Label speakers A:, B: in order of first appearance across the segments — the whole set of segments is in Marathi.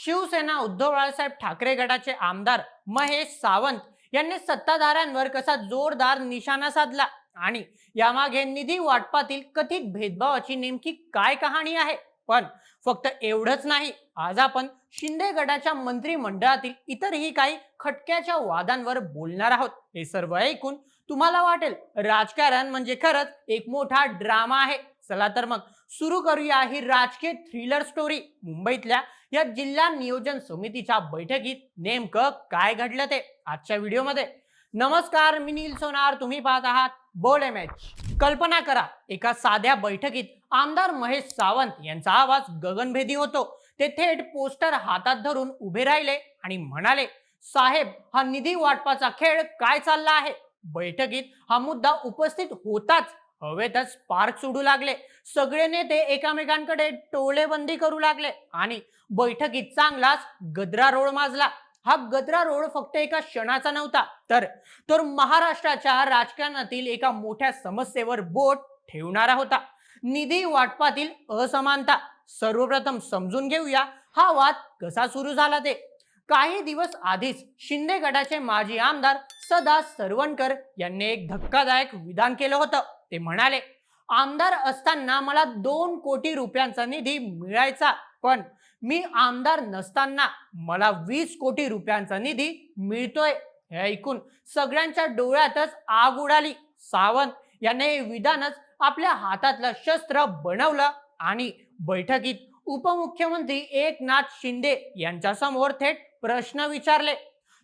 A: शिवसेना उद्धव बाळासाहेब ठाकरे गटाचे आमदार महेश सावंत यांनी सत्ताधाऱ्यांवर कसा जोरदार निशाणा साधला आणि यामागे निधी वाटपातील कथित भेदभावाची नेमकी काय कहाणी आहे? पण फक्त एवढंच नाही आज आपण शिंदे गटाच्या मंत्रिमंडळातील इतरही काही खटक्याच्या वादांवर बोलणार आहोत. हे सर्व ऐकून तुम्हाला वाटेल राजकारण म्हणजे खरंच एक मोठा ड्रामा आहे. चला तर मग सुरू करूया ही राजकीय थ्रिलर स्टोरी मुंबईतल्या या जिल्हा नियोजन समितीच्या बैठकीत नेमकं काय घडलं ते आजच्या व्हिडिओमध्ये. नमस्कार मी नील सोनार. तुम्ही पाहत आहात बोल एम एच कल्पना करा एका साध्या बैठकीत आमदार महेश सावंत यांचा आवाज गगनभेदी होतो. ते थेट पोस्टर हातात धरून उभे राहिले आणि म्हणाले साहेब हा निधी वाटपाचा खेळ काय चालला आहे? बैठकीत हा मुद्दा उपस्थित होताच हवेतच पार्क सोडू लागले. सगळे नेते एकामेकांकडे टोळेबंदी करू लागले आणि बैठकीत चांगलाच गदरा रोड माजला. हा गदरा रोड फक्त एका क्षणाचा नव्हता तर तर महाराष्ट्राच्या राजकारणातील एका मोठ्या समस्येवर बोट ठेवणारा होता. निधी वाटपातील असमानता सर्वप्रथम समजून घेऊया हा वाद कसा सुरू झाला ते. काही दिवस आधीच शिंदे गटाचे माजी आमदार सदा सरवणकर यांनी एक धक्कादायक विधान केलं होतं. ते म्हणाले आमदार असताना मला दोन कोटी रुपयांचा निधी मिळायचा पण मी आमदार नसताना मला वीस कोटी रुपयांचा निधी मिळतोय. हे ऐकून सगळ्यांच्या डोळ्यातच आग उडाली. सावंत याने विधानच आपल्या हातातलं शस्त्र बनवलं आणि बैठकीत उपमुख्यमंत्री एकनाथ शिंदे यांच्या समोर थेट प्रश्न विचारले.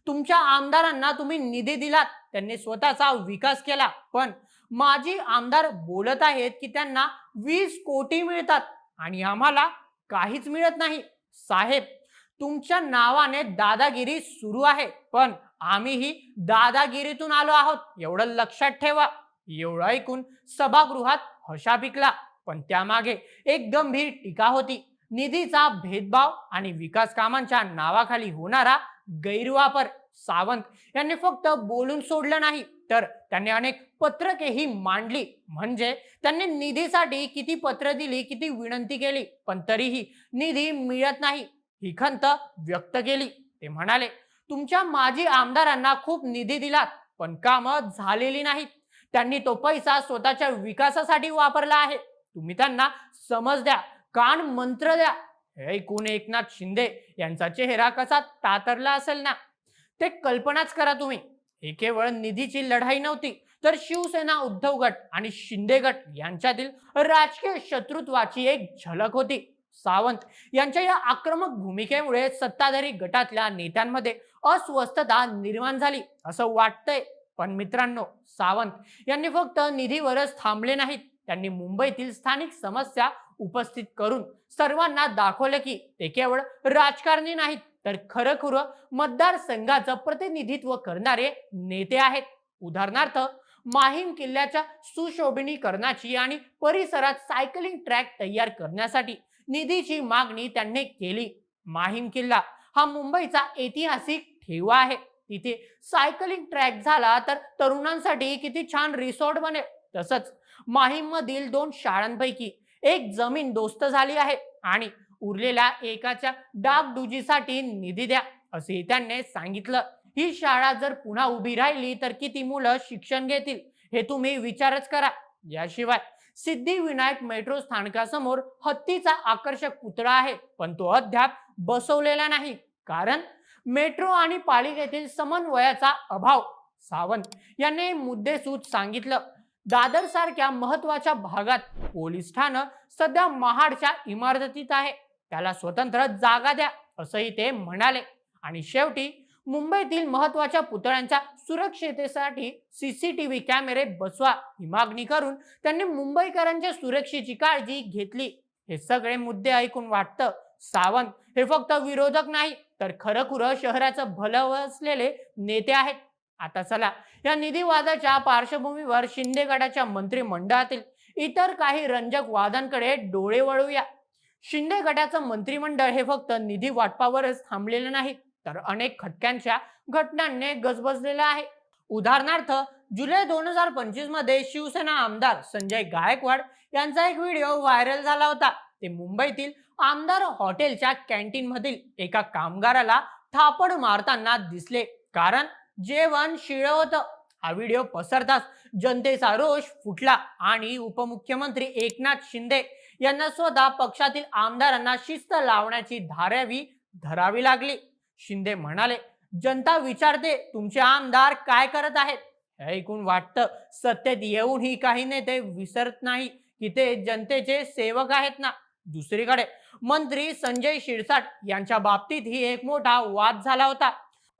A: तुमच्या आमदारांना तुम्ही निधी दिलात त्यांनी स्वतःचा विकास केला पण माजी आमदार बोलत आहेत की त्यांना वीस कोटी मिळतात आणि आम्हाला काहीच मिळत नाही. साहेब तुमच्या नावाने दादागिरी सुरू आहे पण आम्हीही दादागिरीतून आलो आहोत. एवढं लक्षात ठेवा. एवढं ऐकून सभागृहात हशा पिकला. पण त्यामागे एक गंभीर टीका होती. निधीचा भेदभाव आणि विकास कामांच्या नावाखाली होणारा गैरवापर. सावंत यांनी फक्त बोलून सोडलं नाही तर त्यांनी अनेक पत्रकेही मांडली. म्हणजे त्यांनी निधीसाठी किती पत्र दिली किती विनंती केली पण तरीही निधी मिळत नाही ही खंत व्यक्त केली. ते म्हणाले तुमच्या माजी आमदारांना खूप निधी दिलात पण कामं झालेली नाहीत. त्यांनी तो पैसा स्वतःच्या विकासासाठी वापरला आहे. तुम्ही त्यांना समज द्या कान मंत्र द्या. हे ऐकून एकनाथ शिंदे यांचा चेहरा कसा तातरला असेल ना? ते कल्पनाच करा तुम्ही. हे केवळ निधीची लढाई नव्हती तर शिवसेना उद्धव गट आणि शिंदे गट यांच्यातील राजकीय शत्रुत्वाची एक झलक होती. सावंत यांच्या या आक्रमक भूमिकेमुळे सत्ताधारी गटातल्या नेत्यांमध्ये अस्वस्थता निर्माण झाली असं वाटतंय. पण मित्रांनो सावंत यांनी फक्त निधीवरच थांबले नाहीत. त्यांनी मुंबईतील स्थानिक समस्या उपस्थित करून सर्वांना दाखवलं की ते केवळ राजकारणी नाहीत तर खरंखुरं मतदारसंघाचं प्रतिनिधित्व करणारे नेते आहेत. उदाहरणार्थ माहीम किल्ल्याच्या सुशोभनीकरणाची आणि परिसरात सायकलिंग ट्रॅक तयार करण्यासाठी निधीची मागणी त्यांनी केली. माहीम किल्ला हा मुंबईचा ऐतिहासिक ठेवा आहे. तिथे सायकलिंग ट्रॅक झाला तर तरुणांसाठी किती छान रिसॉर्ट बनेल. तसंच माहीम मधील दोन शाळांपैकी एक जमीन दोस्त झाली आहे आणि उरलेल्या एकाच्या डागडुजीसाठी निधी द्या असे त्यांनी सांगितलं. ही शाळा जर पुन्हा उभी राहिली तर किती मुलं शिक्षण घेतील हे तुम्ही विचारच करा. याशिवाय सिद्धिविनायक मेट्रो स्थानकासमोर हत्तीचा आकर्षक पुतळा आहे पण तो अद्याप बसवलेला नाही कारण मेट्रो आणि पालिकेतील समन्वयाचा अभाव. सावंत यांनी मुद्देसूद सांगितलं दादर सारख्या महत्त्वाच्या भागात पोलीस ठाणं सध्या महाडच्या इमारतीत आहे. त्याला स्वतंत्र जागा द्या असंही ते म्हणाले. आणि शेवटी मुंबईतील महत्त्वाच्या पुतळ्यांच्या सुरक्षितेसाठी सीसीटीव्ही कॅमेरे बसवा ही मागणी करून त्यांनी मुंबईकरांच्या सुरक्षेची काळजी घेतली. हे सगळे मुद्दे ऐकून वाटतं सावंत हे फक्त विरोधक नाही तर खरंखुरं शहराचं भलं असलेले नेते आहेत. आता चला या निधी वादाच्या पार्श्वभूमीवर शिंदे गटाच्या मंत्रिमंडळातील इतर काही रंजक वादांकडे डोळे वळूया. शिंदे गटाचं मंत्रिमंडळ हे फक्त निधी वाटपावरच थांबलेलं नाही तर अनेक खटक्यांच्या घटनांनी गजबजलेलं आहे. उदाहरणार्थ जुलै दोन हजार पंचवीसमध्ये शिवसेना आमदार संजय गायकवाड यांचा एक व्हिडिओ व्हायरल झाला होता. ते मुंबईतील आमदार हॉटेलच्या कॅन्टीन मधील एका कामगाराला थापड मारताना दिसले कारण जेवण शिळ होतं. हा व्हिडिओ पसरताच जनतेचा रोष फुटला आणि उपमुख्यमंत्री एकनाथ शिंदे यांना स्वतः पक्षातील आमदारांना शिस्त लावण्याची धारावी धरावी लागली. शिंदे म्हणाले जनता विचारते तुमचे आमदार काय करत आहेत? हे ऐकून वाटतं सत्तेत येऊनही काही नेते विसरत नाही की ते जनतेचे सेवक आहेत ना? दुसरीकडे मंत्री संजय शिरसाट यांच्या बाबतीत ही एक मोठा वाद झाला होता.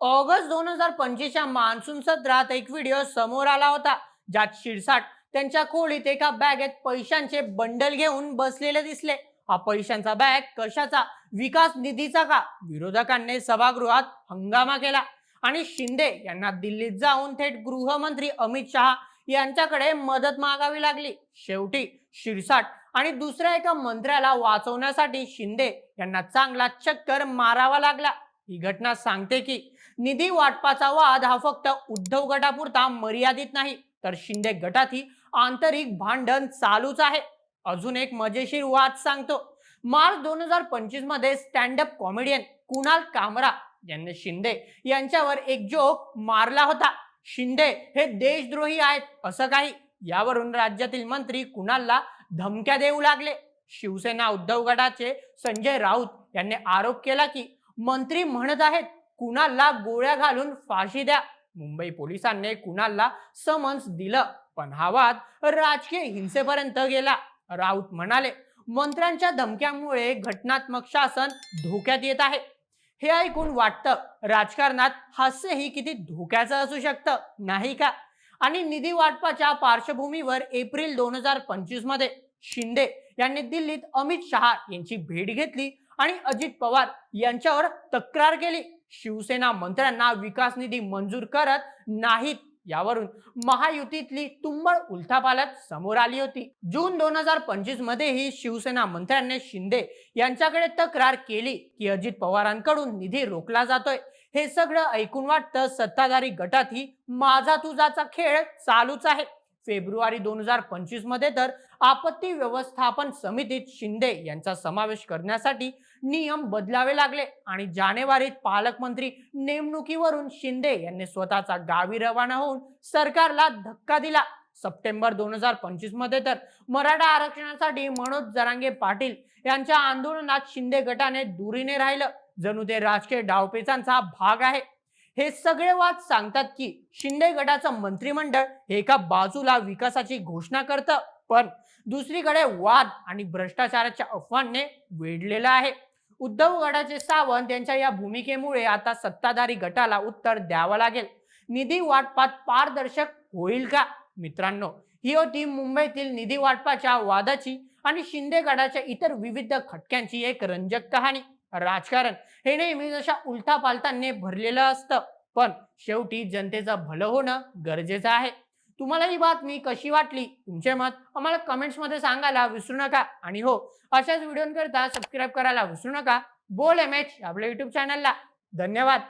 A: ऑगस्ट दोन हजार पंचवीसच्या मान्सून सत्रात एक व्हिडिओ समोर आला होता ज्यात शिरसाट त्यांच्या खोलीत एका बॅगेत पैशांचे बंडल घेऊन बसलेले दिसले. हा पैशांचा बॅग कशाचा? विकास निधीचा का? विरोधकांनी सभागृहात हंगामा केला. आणि शिंदे यांना दिल्लीत जाऊन थेट गृहमंत्री अमित शहा यांच्याकडे मदत मागावी लागली. शेवटी शिरसाट आणि दुसऱ्या एका मंत्र्याला वाचवण्यासाठी शिंदे यांना चांगला चक्कर मारावा लागला. ही घटना सांगते की निधी वाटपाचा वाद हा फक्त उद्धव गटापुरता मर्यादित नाही तर शिंदे गटातही आंतरिक भांडण चालूच आहे. अजून एक मजेशीर वाद सांगतो. मार्च दोन हजार पंचवीसमध्ये स्टँडअप कॉमेडियन कुणाल कामरा यांनी शिंदे यांच्यावर एक जोक मारला होता. शिंदे हे देशद्रोही आहेत असं काही? यावरून राज्यातील मंत्री कुणालला धमक्या देऊ लागले? शिवसेना उद्धव गटाचे संजय राऊत यांनी आरोप केला की मंत्री म्हणत आहेत कुणालला गोळ्या घालून फाशी द्या. मुंबई पोलिसांनी कुणालला समन्स दिलं? पण हा वाद राजकीय हिंसेपर्यंत गेला. राऊत म्हणाले मंत्र्यांच्या धमक्यामुळे घटनात्मक शासन धोक्यात येत आहे. हे ऐकून वाटतं राजकारणात हास्यही किती धोक्याचं असू शकतं नाही का? आणि निधी वाटपाच्या पार्श्वभूमीवर एप्रिल दोन हजार पंचवीसमध्ये शिंदे यांनी दिल्लीत अमित शहा यांची भेट घेतली आणि अजित पवार यांच्यावर तक्रार केली. शिवसेना मंत्र्यांना विकास निधी मंजूर करत नाहीत. यावरून महायुतीतली तुंबळ उलथापालत समोर आली होती. जून दोन हजार पंचवीस मध्येही शिवसेना मंत्र्यांनी शिंदे यांच्याकडे तक्रार केली की अजित पवारांकडून निधी रोखला जातोय. हे सगळं ऐकून वाटतं सत्ताधारी गटातही माझा तुझाचा खेळ चालूच आहे. फेब्रुवारी दोन हजार पंचवीसमध्ये तर आपत्ती व्यवस्थापन समितीत शिंदे यांचा समावेश करण्यासाठी नियम बदलावे लागले. आणि जानेवारीत पालकमंत्री नेमणुकीवरून शिंदे यांनी स्वतःचा गावी रवाना होऊन सरकारला धक्का दिला. सप्टेंबर दोन हजार पंचवीसमध्ये तर मराठा आरक्षणासाठी मनोज जरांगे पाटील यांच्या आंदोलनात शिंदे गटाने दुरीने राहिलं. जणू ते राजकीय डावपेचांचा भाग आहे. हे सगळे वाद सांगतात की शिंदे गटाचं मंत्रिमंडळ हे एका बाजूला विकासाची घोषणा करतं. पण दुसरीकडे वाद आणि भ्रष्टाचाराच्या अफवांने वेढलेलं आहे. उद्धव गडाचे सावंत यांच्या या भूमिकेमुळे आता सत्ताधारी गटाला उत्तर द्यावं लागेल. निधी वाटपात पारदर्शक होईल का? मित्रांनो ही होती मुंबईतील निधी वाटपाच्या वादाची आणि शिंदे गडाच्या इतर विविध खटक्यांची एक रंजक कहाणी. राजकारण हे नेहमी जशा उलटा पालतांनी भरलेलं असतं पण शेवटी जनतेचं भलं होणं गरजेचं आहे. तुम्हाला ही बातमी कशी वाटली? तुमचे मत आम्हाला कमेंट्समध्ये सांगायला विसरू नका. आणि हो अशाच व्हिडिओंकरिता सबस्क्राईब करायला विसरू नका. बोल एम एच आपल्या युट्यूब चॅनलला धन्यवाद.